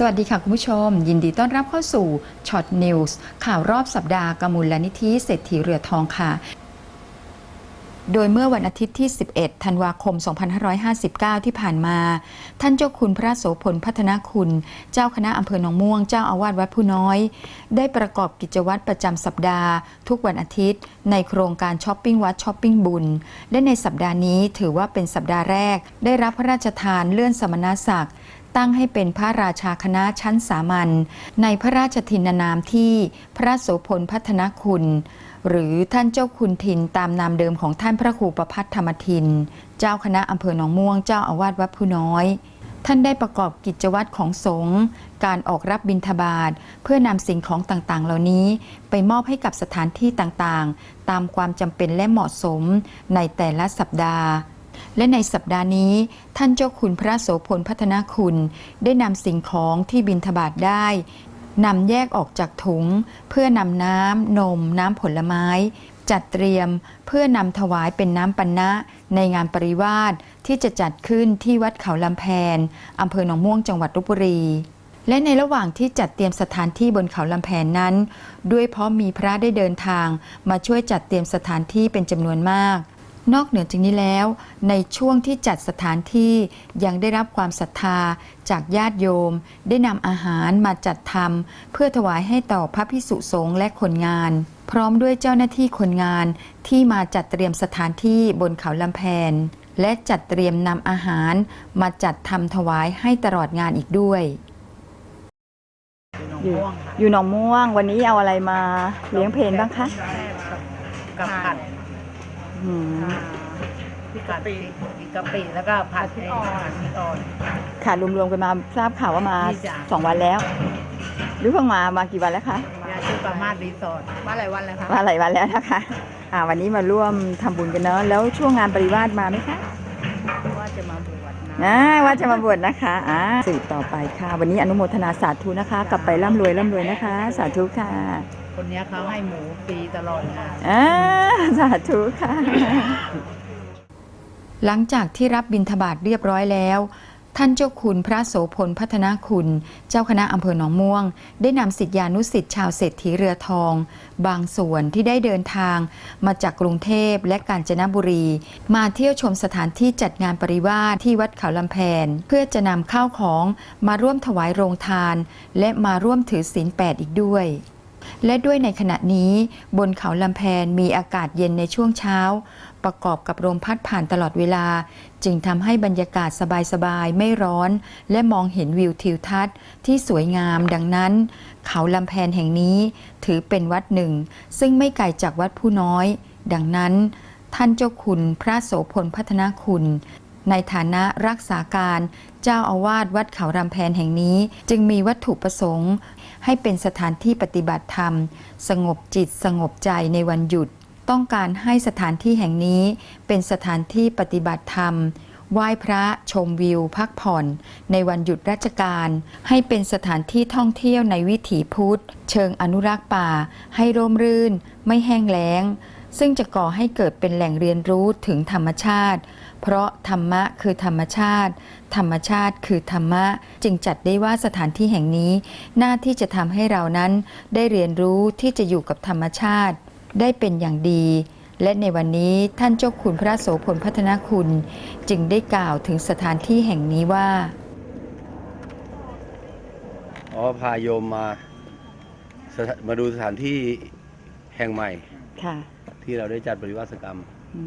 สวัสดีค่ะคุณผู้ชม ยินดีต้อนรับเข้าสู่ช็อตนิวส์ข่าวรอบสัปดาห์กมูลนิธิเศรษฐีเรือทองค่ะ โดยเมื่อวันอาทิตย์ที่ 11 ธันวาคม 2559 ที่ผ่านมา ท่านเจ้าคุณพระโสพลพัฒนาคุณ เจ้าคณะอำเภอหนองม่วง เจ้าอาวาสวัดผู้น้อย ได้ประกอบกิจวัตรประจำสัปดาห์ ทุกวันอาทิตย์ ในโครงการช้อปปิ้งวัดช้อปปิ้งบุญ และในสัปดาห์นี้ถือว่าเป็นสัปดาห์แรก ได้รับพระราชทานเลื่อนสมณศักดิ์ ตั้งให้เป็นพระราชาคณะชั้นสามัญในพระราชทินนามที่พระโสพลพัฒนคุณ หรือท่านเจ้าคุณทินตามนามเดิมของท่านพระครูประพัฒธรรมทิน เจ้าคณะอำเภอหนองม่วงเจ้าอาวาสวัดผู้น้อยท่านได้ประกอบกิจวัตรของสงฆ์การออกรับบิณฑบาตเพื่อนำสิ่งของต่างๆ เหล่านี้ไปมอบให้กับสถานที่ต่างๆ ตามความจำเป็นและเหมาะสมในแต่ละสัปดาห์ และในสัปดาห์นี้ ท่านเจ้าคุณพระโสพลพัฒนาคุณ ได้นำสิ่งของที่บิณฑบาตได้นำแยกออกจากถุง เพื่อนำน้ำนม น้ำผลไม้ จัดเตรียมเพื่อนำถวายเป็นน้ำปันนะ ในงานปริวาสที่จะจัดขึ้นที่วัดเขาลำแพนอำเภอหนองม่วงจังหวัดลบบุรีและในระหว่างที่จัดเตรียมสถานที่บนเขาลำแพนนั้น ด้วยเพราะมีพระได้เดินทางมาช่วยจัดเตรียมสถานที่เป็นจำนวนมาก นอกเหนือจากนี้แล้ว ในช่วงที่จัดสถานที่ยังได้รับความศรัทธาจากญาติโยม ได้นำอาหารมาจัดทำเพื่อถวายให้ต่อพระพิสุสงฆ์และคนงาน พร้อมด้วยเจ้าหน้าที่คนงานที่มาจัดเตรียมสถานที่บนเขาลำแพน และจัดเตรียมนำอาหารมาจัดทำถวายให้ตลอดงานอีกด้วยอยู่หนองม่วงค่ะอยู่หนองม่วงวันนี้เอาอะไรมาเลี้ยงเพลนบ้างคะกับผัด อืมพี่กะปิอีกกะปิแล้วก็ผัดพริกอ่อนพริกอ่อน ค่ะรวมๆกันมาทราบข่าวว่ามานี่จ้ะ สองวันแล้ว หรือเพิ่งมามากี่วันแล้วคะยาชื่อประมาทรีสอร์ทมาหลายวันแล้วคะมาหลายวันแล้วนะคะ อ่า วันนี้มาร่วมทำบุญกันเนาะแล้วช่วงงานปริวาสมาไหมคะว่าจะมาบวชนะอ่าว่าจะมาบวชนะคะอ่าสืบต่อไปค่ะ วันนี้อนุโมทนาสาธุนะคะ กลับไปร่ำรวยร่ำรวยนะคะ สาธุค่ะ คนเนี้ยเขาให้หมูฟรีตลอดงาน อ่าสาธุค่ะ หลังจากที่รับบิณฑบาตเรียบร้อยแล้ว ท่านเจ้าคุณพระโสพลพัฒนาคุณ เจ้าคณะอำเภอหนองม่วง ได้นำสิทธิานุสิทธิ์ชาวเศรษฐีเรือทอง บางส่วนที่ได้เดินทางมาจากกรุงเทพและกาญจนบุรี มาเที่ยวชมสถานที่จัดงานปริวาสที่วัดเขาลำแพน เพื่อจะนำข้าวของมาร่วมถวายโรงทาน และมาร่วมถือศีลแปดอีกด้วย และด้วยในขณะนี้บนเขาลำแพนมีอากาศเย็นในช่วงเช้า ประกอบกับลมพัดผ่านตลอดเวลา จึงทำให้บรรยากาศสบายๆ ไม่ร้อน และมองเห็นวิวทิวทัศน์ที่สวยงามดังนั้น เขาลำแพนแห่งนี้ถือเป็นวัดหนึ่ง ซึ่งไม่ไกลจากวัดผู้น้อย ดังนั้น ท่านเจ้าคุณพระโสพลพัฒนาคุณในฐานะรักษาการเจ้าอาวาสวัดเขาลำแพนแห่งนี้ จึงมีวัตถุประสงค์ ให้เป็นสถานที่ปฏิบัติธรรม สงบจิตสงบใจในวันหยุด ต้องการให้สถานที่แห่งนี้เป็นสถานที่ปฏิบัติธรรมไหว้พระชมวิว พักผ่อน ในวันหยุดราชการ ให้เป็นสถานที่ท่องเที่ยวในวิถีพุทธ เชิงอนุรักษ์ป่า ให้ร่มรื่น ไม่แห้งแล้ง ซึ่งจะก่อให้เกิดเป็นแหล่งเรียนรู้ถึงธรรมชาติ เพราะธรรมะคือธรรมชาติ ธรรมชาติคือธรรมะ จึงจัดได้ว่าสถานที่แห่งนี้ หน้าที่จะทำให้เรานั้น ได้เรียนรู้ที่จะอยู่กับธรรมชาติ ได้เป็นอย่างดี และในวันนี้ท่านเจ้าคุณพระโสพลพัฒนาคุณ จึงได้กล่าวถึงสถานที่แห่งนี้ว่าอ๋อพาโยมมาสถามาดูสถานที่แห่งใหม่ ค่ะ ที่เราได้จัดปริวาสกรรม อื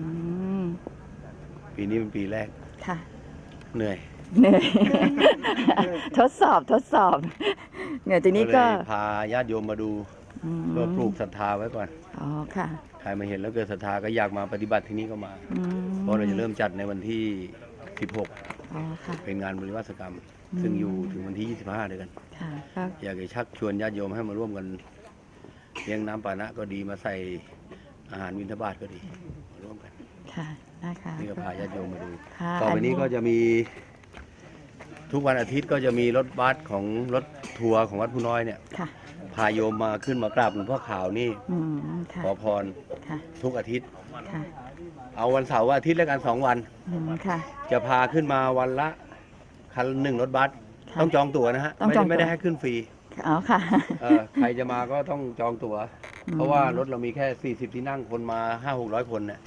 มปีนี้เป็นปีแรกค่ะ เหนื่อยเหนื่อย ทดสอบทดสอบเหนื่อยทีนี้ก็เลยพาญาติโยมมาดูอืมเพื่อปลูกศรัทธาไว้ก่อนอ๋อค่ะใครมาเห็นแล้วเกิดศรัทธาก็อยากมาปฏิบัติที่นี่ก็มาอืมเพราะเราจะเริ่มจัดในวันที่อ๋อค่ะ16เป็นงานบริวาสกรรม อืม ซึ่งอยู่ถึงวันที่ 25เดือนค่ะก็อยากจะชักชวนญาติโยมให้มาร่วมกันเลี้ยงน้ำปานะก็ดีมาใส่ อาหารวินทบาทก็ดีมาร่วมกันค่ะนะคะนี่ก็พาญาติโยมมาดูค่ะต่อไปนี้ก็จะมี ทุกวันอาทิตย์ก็จะมีรถบัสของรถทัวร์ของวัดผู้น้อยเนี่ยค่ะ พาโยมมาขึ้นมากราบหลวงพ่อขาวนี่อืมค่ะขอพรค่ะทุกอาทิตย์ ค่ะเอาวันเสาร์วันอาทิตย์แล้วกันสองวัน อืมค่ะ จะพาขึ้นมาวันละคันละหนึ่งรถบัสค่ะต้องจองตั๋วนะฮะต้องไม่จอได้งตั๋วไม่ได้ให้ขึ้นฟรี อ๋อค่ะ เออใครจะมาก็ต้องจองตั๋ว เพราะว่ารถเรามีแค่ 40 ที่นั่งคนมา5 600คนเนี่ย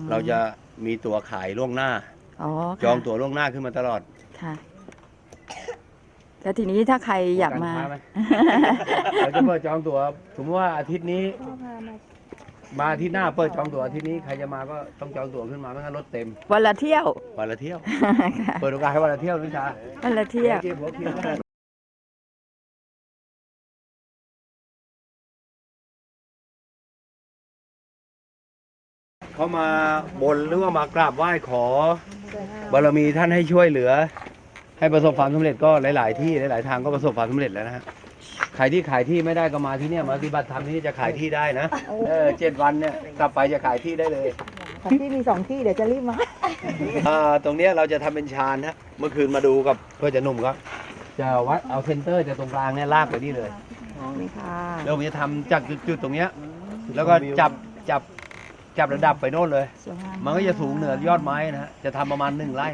มเราจะมีตั๋วขายล่วงหน้า อ๋อจองตั๋วล่วงหน้าขึ้นมาตลอดค่ะ แล้วทีนี้ถ้าใครอยากมารค้ไห เราจะเปิดจองตั๋วสมมติว่าอาทิตย์นี้ มาอาทิตย์หน้าเปิดจองตั๋วอาทิตย์นี้ใครจะมาก็ต้องจองตั๋วขึ้นมาไม่งั้นรถเต็มวันละเที่ยววันละเที่ยว ค่ะเปิดโอกาสให้วันละเที่ยวนุชาวันละเที่ยว เกมหัวเคีย เขามาบนหรือว่ามากราบไหว้ขอบารมีท่านให้ช่วยเหลือ ให้ประสบความสำเร็จก็หลาย ๆ ที่หลาย ๆ ทางก็ประสบความสำเร็จแล้วนะฮะใครที่ขายที่ไม่ได้ก็มาที่เนี่ยมาปฏิบัติธรรมที่นี่จะขายที่ได้นะเออเจ็ดวันเนี่ยกลับไปจะขายที่ได้เลยที่มีสองที่เดี๋ยวจะรีบมาอ่าตรงเนี้ยเราจะทำเป็นชานฮะเมื่อคืนมาดูกับเพื่อจะหนุ่มครับจะวัดเอาเซนเตอร์จากตรงกลางเนี่ยลากไปนี่เลยนี่ค่ะ แล้วผมจะทำจากจุด ๆ ตรงเนี้ยแล้วก็จับจับ จับระดับไปโน่นเลย สวยงามมันก็จะสูงเหนือยอดไม้นะฮะจะทำประมาณหนึ่งไร่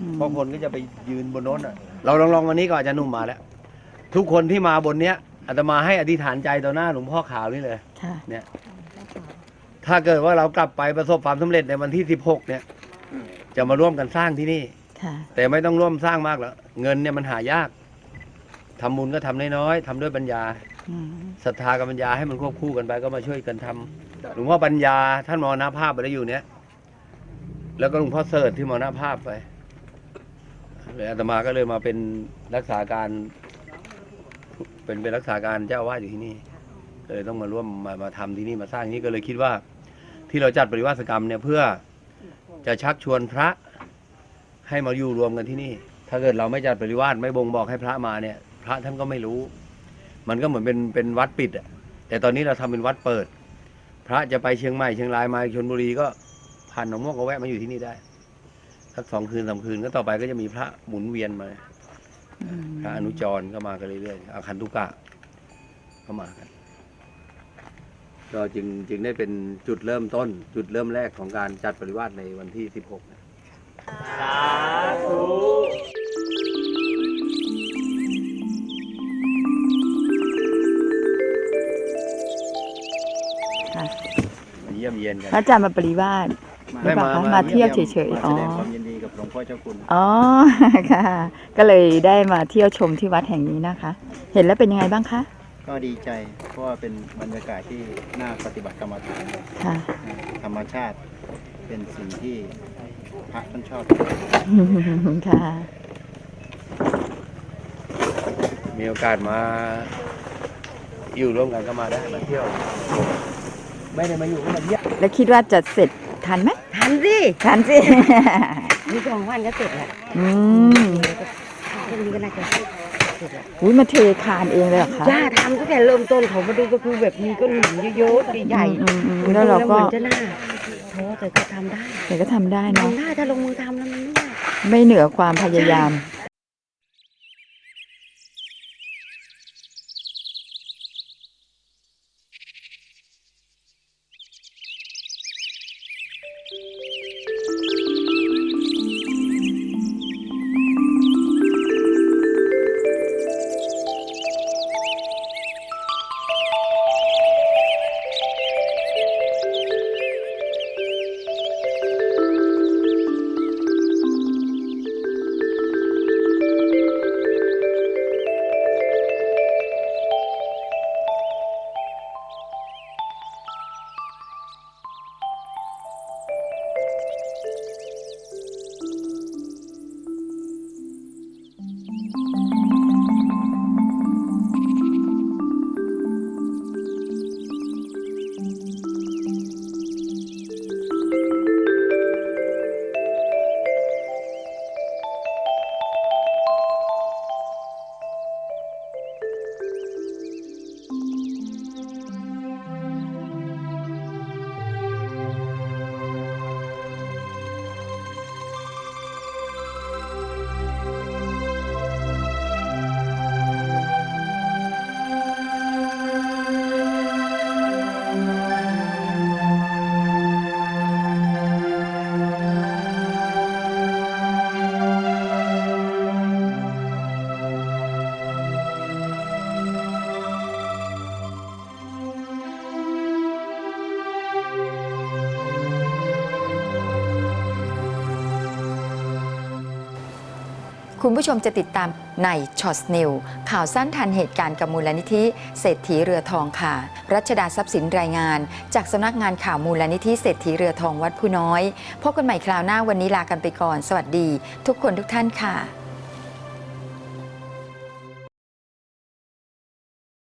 อืมเพราะคนก็จะไปยืนบนโน้นอะเราลองลองวันนี้ก่อนอาจจะหนุ่มมาแล้ว ทุกคนที่มาบนเนี้ยอาตมาให้อธิษฐานใจต่อหน้าหลวงพ่อขาวนี่เลย ค่ะเนี่ยถ้าเกิดว่าเรากลับไปประสบความสำเร็จในวันที่ 16 เนี่ย จะมาร่วมกันสร้างที่นี่ ค่ะแต่ไม่ต้องร่วมสร้างมากหรอกเงินเนี่ยมันหายากทำบุญก็ทำน้อยๆทำด้วยปัญญาอืมศรัทธากับปัญญาให้มันควบคู่กันไปก็มาช่วยกันทำ หลวงพ่อปัญญาท่านมรณภาพไปแล้วอยู่เนี้ยแล้วก็หลวงพ่อเสิร์ชที่มรณภาพไปเลยอาตมาก็เลยมาเป็นรักษาการ เป็นเป็นรักษาการเจ้าอาวาสอยู่ที่นี่ก็เลยต้องมาร่วมมามาทำที่นี่มาสร้างนี่ก็เลยคิดว่า ที่เราจัดปริวาสกรรมเนี่ยเพื่อจะชักชวนพระให้มาอยู่รวมกันที่นี่ ถ้าเกิดเราไม่จัดปริวาสไม่บ่งบอกให้พระมาเนี่ย พระท่านก็ไม่รู้ มันก็เหมือนเป็นเป็นวัดปิดอะแต่ตอนนี้เราทำเป็นวัดเปิด พระจะไปเชียงใหม่เชียงรายมาชนบุรีก็ผ่านหนองม่วงก็แวะมาอยู่ที่นี่ได้สักสองคืนสามคืนก็ต่อไปก็จะมีพระหมุนเวียนมาอืมพระอนุจรก็มากันเรื่อยๆอาคันตุกะก็มากันก็จึงจึงได้เป็นจุดเริ่มต้น จุดเริ่มแรกของการจัดปริวาสในวันที่ 16นะค่ะ มาเยี่ยมเยียนกันพระอาจารย์มาปริวาส หรือเปล่าคะมาเที่ยวเฉยๆมาอ๋แสอดงความยินดีกับหลวงพ่อเจ้าคุณ อ๋อ ค่ะ ก็เลยได้มาเที่ยวชมที่วัดแห่งนี้นะคะ เห็นแล้วเป็นยังไงบ้างคะ ก็ดีใจเพราะว่าเป็นบรรยากาศที่น่าปฏิบัติกรรมฐานค่ะ ธรรมชาติ เป็นสิ่งที่พระท่านชอบ ค่ะ มีโอกาสมาอยู่ร่วมกันก็มาได้มาเที่ยว ไม่ได้มาอยู่ก็มาเยี่ยมแล้วคิดว่าจะเสร็จทันไหมทันสิทันสิมีสองวันก็เสร็จแล้วอืมพรุ่งนี้ก็น่าจะเสร็จแล้วอุ้ยมาเทคานเองเลยเหรอคะย่าทำตั้งแต่เริ่มต้นเขามาดูก็คือแบบมีก้อนหินเยอะๆใหญ่อืมอืมๆอืมแล้วเราก็เหมือนจะน่าท้อแต่ก็ทำได้เดี๋ยวก็ทำได้เนาะทำได้ถ้าลงมือทำแล้วมันไม่ยาก ไม่เหนือความพยายาม คุณผู้ชมจะติดตามในช็อตนิวข่าวสั้นทันเหตุการณ์กับมูลนิธิเศรษฐีเรือทองค่ะ รัชดาทรัพย์สินรายงาน จากสำนักงานข่าวมูลนิธิเศรษฐีเรือทองวัดผู้น้อยพบกันใหม่คราวหน้าวันนี้ลากันไปก่อน สวัสดี ทุกคนทุกท่านค่ะ